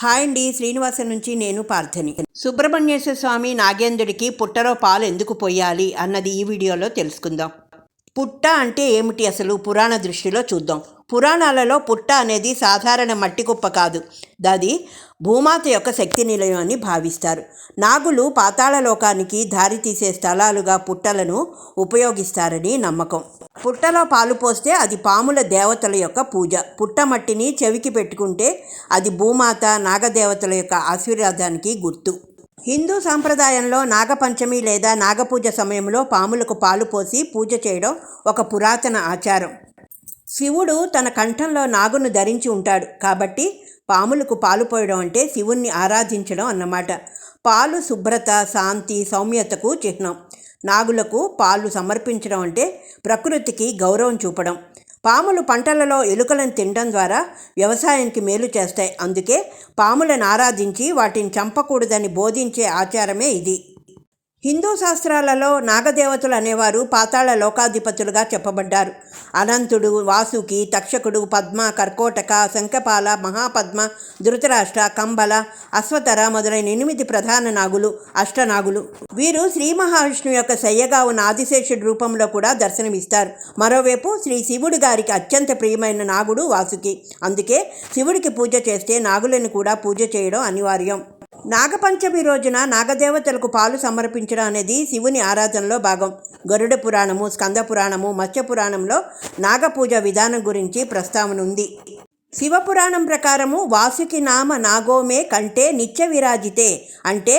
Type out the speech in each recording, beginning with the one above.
Hi అండి శ్రీనివాసన్ నుంచి నేను పార్థని. సుబ్రహ్మణ్యేశ్వర స్వామి నాగేంద్రుడికి పుట్టలో పాలు ఎందుకు పోయాలి అన్నది ఈ వీడియోలో తెలుసుకుందాం. పుట్ట అంటే ఏమిటి అసలు? పురాణ దృష్టిలో చూద్దాం. పురాణాలలో పుట్ట అనేది సాధారణ మట్టి కుప్ప కాదు. అది భూమాత యొక్క శక్తి నిలయం అని భావిస్తారు. నాగులు పాతాళ లోకానికి దారి తీసే స్థలాలుగా పుట్టలను ఉపయోగిస్తారని నమ్మకం. పుట్టలో పాలు పోస్తే అది పాముల దేవతల యొక్క పూజ. పుట్టమట్టిని చెవికి పెట్టుకుంటే అది భూమాత నాగదేవతల యొక్క ఆశీర్వాదానికి గుర్తు. హిందూ సాంప్రదాయంలో నాగపంచమి లేదా నాగపూజ సమయంలో పాములకు పాలు పోసి పూజ చేయడం ఒక పురాతన ఆచారం. శివుడు తన కంఠంలో నాగును ధరించి ఉంటాడు. కాబట్టి పాములకు పాలు పోయడం అంటే శివుణ్ణి ఆరాధించడం అన్నమాట. పాలు శుభ్రత శాంతి సౌమ్యతకు చిహ్నం. నాగులకు పాలు సమర్పించడం అంటే ప్రకృతికి గౌరవం చూపడం. పాములు పంటలలో ఎలుకలను తినడం ద్వారా వ్యవసాయానికి మేలు చేస్తాయి. అందుకే పాములను ఆరాధించి వాటిని చంపకూడదని బోధించే ఆచారమే ఇది. హిందూ శాస్త్రాలలో నాగదేవతలు అనేవారు పాతాళ లోకాధిపతులుగా చెప్పబడ్డారు. అనంతుడు వాసుకి తక్షకుడు పద్మ కర్కోటక శంఖపాల మహాపద్మ ధృతరాష్ట్ర కంబల అశ్వతర మొదలైన ఎనిమిది ప్రధాన నాగులు అష్టనాగులు. వీరు శ్రీ మహావిష్ణు యొక్క శయ్యగా ఉన్న ఆదిశేషుడి రూపంలో కూడా దర్శనమిస్తారు. మరోవైపు శ్రీ శివుడి గారికి అత్యంత ప్రియమైన నాగుడు వాసుకి. అందుకే శివుడికి పూజ చేస్తే నాగులను కూడా పూజ చేయడం అనివార్యం. నాగపంచమి రోజున నాగదేవతలకు పాలు సమర్పించడం అనేది శివుని ఆరాధనలో భాగం. గరుడ పురాణము స్కంద పురాణము మత్స్య పురాణంలో నాగపూజ విధానం గురించి ప్రస్తావన ఉంది. శివపురాణం ప్రకారము వాసుకి నామ నాగోమే కంటే నిత్య విరాజితే. అంటే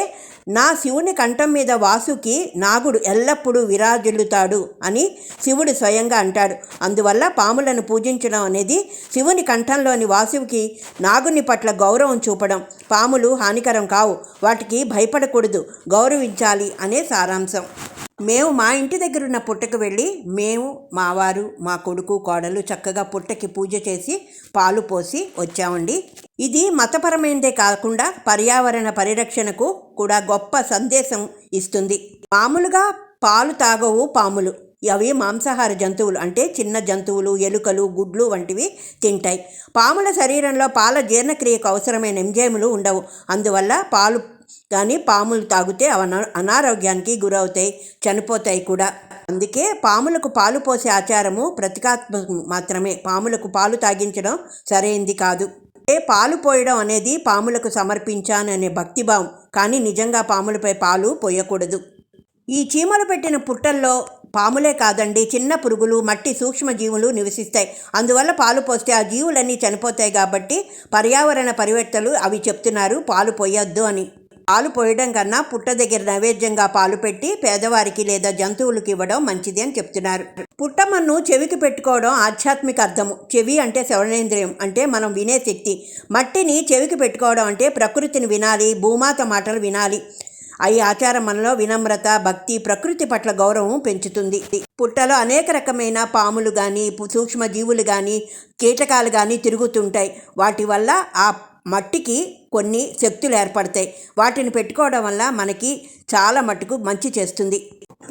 నా శివుని కంఠం మీద వాసుకి నాగుడు ఎల్లప్పుడూ విరాజిల్లుతాడు అని శివుడు స్వయంగా అంటాడు. అందువల్ల పాములను పూజించడం అనేది శివుని కంఠంలోని వాసుకి నాగుని పట్ల గౌరవం చూపడం. పాములు హానికరం కావు వాటికి భయపడకూడదు గౌరవించాలి అనే సారాంశం. మేము మా ఇంటి దగ్గర ఉన్న పుట్టకు వెళ్ళి మేము మావారు మా కొడుకు కోడలు చక్కగా పుట్టకి పూజ చేసి పాలు పోసి వచ్చామండి. ఇది మతపరమైనదే కాకుండా పర్యావరణ పరిరక్షణకు కూడా గొప్ప సందేశం ఇస్తుంది. మామూలుగా పాలు తాగవు పాములు. అవి మాంసాహార జంతువులు అంటే చిన్న జంతువులు ఎలుకలు గుడ్లు వంటివి తింటాయి. పాముల శరీరంలో పాల జీర్ణక్రియకు అవసరమైన ఎంజైములు ఉండవు. అందువల్ల పాలు కానీ పాములు తాగితే అవ అనారోగ్యానికి గురవుతాయి చనిపోతాయి కూడా. అందుకే పాములకు పాలు పోసే ఆచారము ప్రతికాత్మకం మాత్రమే. పాములకు పాలు తాగించడం సరైంది కాదు. ఏ పాలు పోయడం అనేది పాములకు సమర్పించాననే భక్తిభావం. కానీ నిజంగా పాములపై పాలు పోయకూడదు. ఈ చీమలు పెట్టిన పుట్టల్లో పాములే కాదండి చిన్న పురుగులు మట్టి సూక్ష్మజీవులు నివసిస్తాయి. అందువల్ల పాలు పోస్తే ఆ జీవులన్నీ చనిపోతాయి కాబట్టి పర్యావరణ పరివర్తలు అవి చెప్తున్నారు పాలు పోయొద్దు అని. పాలు పోయడం కన్నా పుట్ట దగ్గర నైవేద్యంగా పాలు పెట్టి పేదవారికి లేదా జంతువులకు ఇవ్వడం మంచిది అని చెప్తున్నారు. పుట్టమన్ను చెవికి పెట్టుకోవడం ఆధ్యాత్మిక అర్థము. చెవి అంటే శ్రవణేంద్రియం అంటే మనం వినే శక్తి. మట్టిని చెవికి పెట్టుకోవడం అంటే ప్రకృతిని వినాలి భూమాత మాటలు వినాలి. ఈ ఆచారం మనలో వినమ్రత భక్తి ప్రకృతి పట్ల గౌరవం పెంచుతుంది. పుట్టలో అనేక రకమైన పాములు కానీ సూక్ష్మ జీవులు కానీ కీటకాలు కానీ తిరుగుతుంటాయి. వాటి వల్ల ఆ మట్టికి కొన్ని శక్తులు ఏర్పడతాయి. వాటిని పెట్టుకోవడం వల్ల మనకి చాలా మట్టుకు మంచి చేస్తుంది.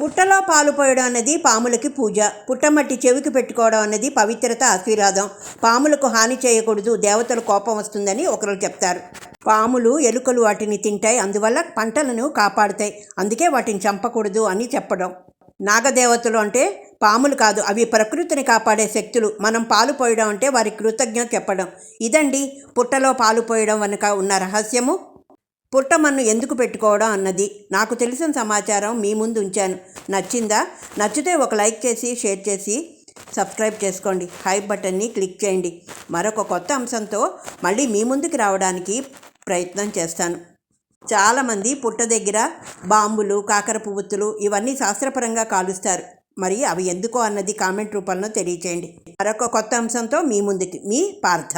పుట్టలో పాలు పోయడం అనేది పాములకి పూజ. పుట్టమట్టి చెవికి పెట్టుకోవడం అనేది పవిత్రత ఆశీర్వాదం. పాములకు హాని చేయకూడదు దేవతల కోపం వస్తుందని ఒకరు చెప్తారు. పాములు ఎలుకలు వాటిని తింటాయి. అందువల్ల పంటలను కాపాడుతాయి. అందుకే వాటిని చంపకూడదు అని చెప్పడం. నాగదేవతలు అంటే పాములు కాదు అవి ప్రకృతిని కాపాడే శక్తులు. మనం పాలు పోయడం అంటే వారి కృతజ్ఞత చెప్పడం. ఇదండి పుట్టలో పాలు పోయడం వెనుక ఉన్న రహస్యము. పుట్ట మన్ను ఎందుకు పెట్టుకోవడం అన్నది నాకు తెలిసిన సమాచారం మీ ముందు ఉంచాను. నచ్చిందా? నచ్చితే ఒక లైక్ చేసి షేర్ చేసి సబ్స్క్రైబ్ చేసుకోండి. హై బటన్ని క్లిక్ చేయండి. మరొక కొత్త అంశంతో మళ్ళీ మీ ముందుకు రావడానికి ప్రయత్నం చేస్తాను. చాలామంది పుట్ట దగ్గర బాంబులు కాకర పువ్వుతులు ఇవన్నీ శాస్త్రపరంగా కాలుస్తారు. మరి అవి ఎందుకో అన్నది కామెంట్ రూపంలో తెలియచేయండి. మరొక కొత్త అంశంతో మీ ముందుకి మీ పార్థ.